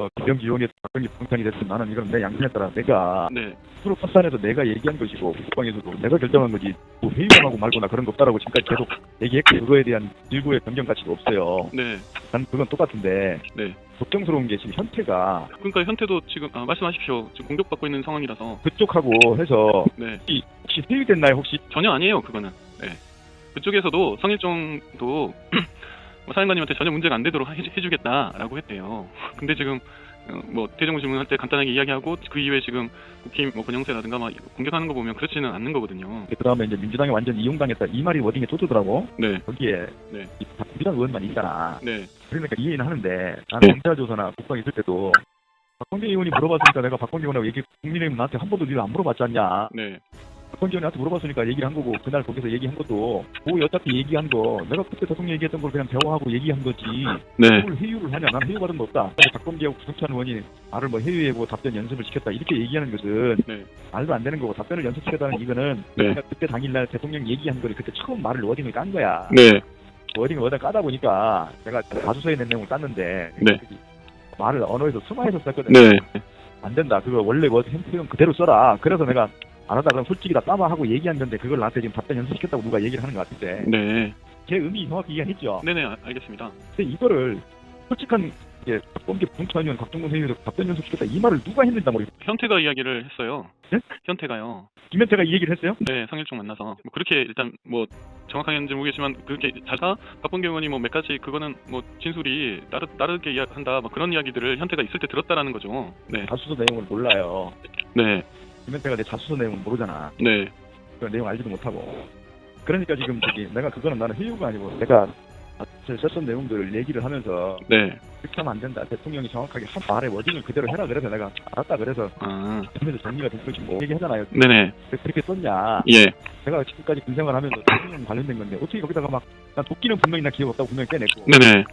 어, 김병지 의원이 박근혜 부동산이 됐든 나는 이건 내 양심에 따라 내가 네. 스스로 판단해서 내가 얘기한 것이고 국방에서도 내가 결정한 거지 뭐 회의감하고 말거나 그런 거 없다라고 지금까지 계속 얘기했고 그거에 대한 일부의 변경 가치도 없어요. 네. 난 그건 똑같은데 네. 걱정스러운 게 지금 현태가 그러니까 현태도 지금 아, 말씀하십시오. 지금 공격받고 있는 상황이라서. 그쪽하고 해서 네. 혹시 회의됐나요 혹시? 전혀 아니에요. 그거는. 네. 그쪽에서도 성일종도 뭐 사령관님한테 전혀 문제가 안 되도록 해, 해주겠다라고 했대요. 근데 지금 어, 뭐 대정부 질문할 때 간단하게 이야기하고 그 이후에 지금 국힘 뭐 권영세라든가 막 공격하는 거 보면 그렇지는 않는 거거든요. 그 다음에 이제 민주당이 완전 이용당했다 이 말이 워딩에 쫓더라고 네. 거기에 네. 이 민주당 의원만 있잖아 네. 그러니까 이해는 하는데 나는 네. 검찰 조사나 국방 있을 때도 박범계 의원이 물어봤으니까 내가 박범계 의원하고 얘기 국민의힘 나한테 한 번도 네가 안 물어봤지 않냐 네. 의원한테 물어봤으니까 얘기를 한 거고 그날 거기서 얘기한 것도 뭐 어차피 얘기한 거 내가 그때 대통령 얘기했던 걸 그냥 대화하고 얘기한 거지 네. 뭘 회유를 하냐 난 회유 받은 거 없다 근데 박범계하고 구석찬 의원이 나를 뭐 회유해고 답변 연습을 시켰다 이렇게 얘기하는 것은 네. 말도 안 되는 거고 답변을 연습시켰다는 이거는 네. 내가 그때 당일날 대통령 얘기한 거를 그때 처음 말을 워딩을 깐 거야 네. 워딩을 워딩 까다 보니까 내가 가수서에 낸 내용을 땄는데 네. 말을 언어에서 승화해서 썼거든 네. 안 된다 그거 원래 뭐 형태는 그대로 써라 그래서 내가 알았다 그럼 솔직히 다 따마하고 얘기한 건데 그걸 나한테 지금 답변 연습시켰다고 누가 얘기를 하는 것 같은데 네. 제 의미 정확히 이해했죠 네네. 아, 알겠습니다. 근데 이거를 솔직한 이제 박범계 부동산위원 박정근 회의에서 답변 연습시켰다 이 말을 누가 했는지 모르겠어 현태가 이야기를 했어요. 네? 현태가요. 김현태가 이 얘기를 했어요? 네, 상일종 만나서 뭐 그렇게 일단 뭐 정확하게는 모르겠지만 그렇게 자가 박범계 의원이 뭐 몇 가지 그거는 뭐 진술이 다르, 다르게 이야기한다 뭐 그런 이야기들을 현태가 있을 때 들었다라는 거죠. 네, 자수서 내용을 몰라요 네, 김현태가 내 자수서 내용을 모르잖아. 네, 그 내용 알지도 못하고. 그러니까 지금 저기 내가 그거는 나는 회유가 아니고 내가 썼던 내용들을 얘기를 하면서 네. 그렇게 하면 안 된다. 대통령이 정확하게 한 말의 워딩을 그대로 해라 그래서 내가 알았다 그래서 아, 그래서 정리가 된 거지 뭐 얘기하잖아요. 네네, 왜 그렇게 썼냐? 예, 내가 지금까지 군 생활 하면서 대통령 관련된 건데 어떻게 거기다가 막 난 도끼는 분명히 나 기억 없다고 분명히 빼냈고. 네네,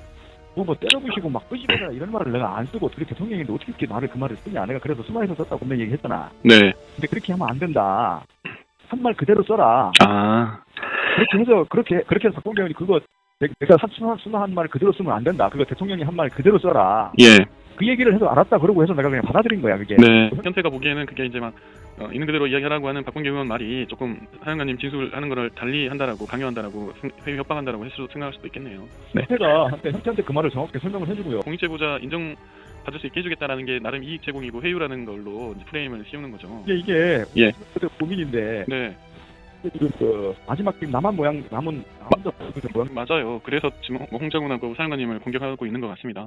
뭐, 뭐 때려부시고 막 끄집어라 이런 말을 내가 안 쓰고 어떻게 대통령인데 어떻게 이렇게 말을 그 말을 쓰냐. 내가 그래서 수마에서 썼다고 분명히 얘기했잖아. 네, 근데 그렇게 하면 안 된다. 한 말 그대로 써라. 아, 그렇게 해서 그렇게 그렇게 해서 의원이 그거 내- 내가 순한 순한 말 그대로 쓰면 안 된다 그거 대통령이 한 말 그대로 써라 예, 그 얘기를 해서 알았다 그러고 해서 내가 그냥 받아들인 거야 그게 네. 현태가 보기에는 그게 이제 막 어, 있는 그대로 이야기하라고 하는 박범계 의원 말이 조금 사령관님 진술하는 거를 달리 한다라고 강요한다라고 생- 회의 협박한다라고 했을 생각할 수도 있겠네요. 네. 현태가 한테 현태한테 그 말을 정확하게 설명을 해주고요 공익제보자 인정 받을 수 있게 해주겠다라는 게 나름 이익 제공이고 회유라는 걸로 프레임을 씌우는 거죠. 이게 이게 예. 고민인데 네, 지금 그 마지막 지금 남한 모양 남은 그 모양 맞아요. 그래서 지금 뭐 홍장군하고 사령관님을 공격하고 있는 것 같습니다.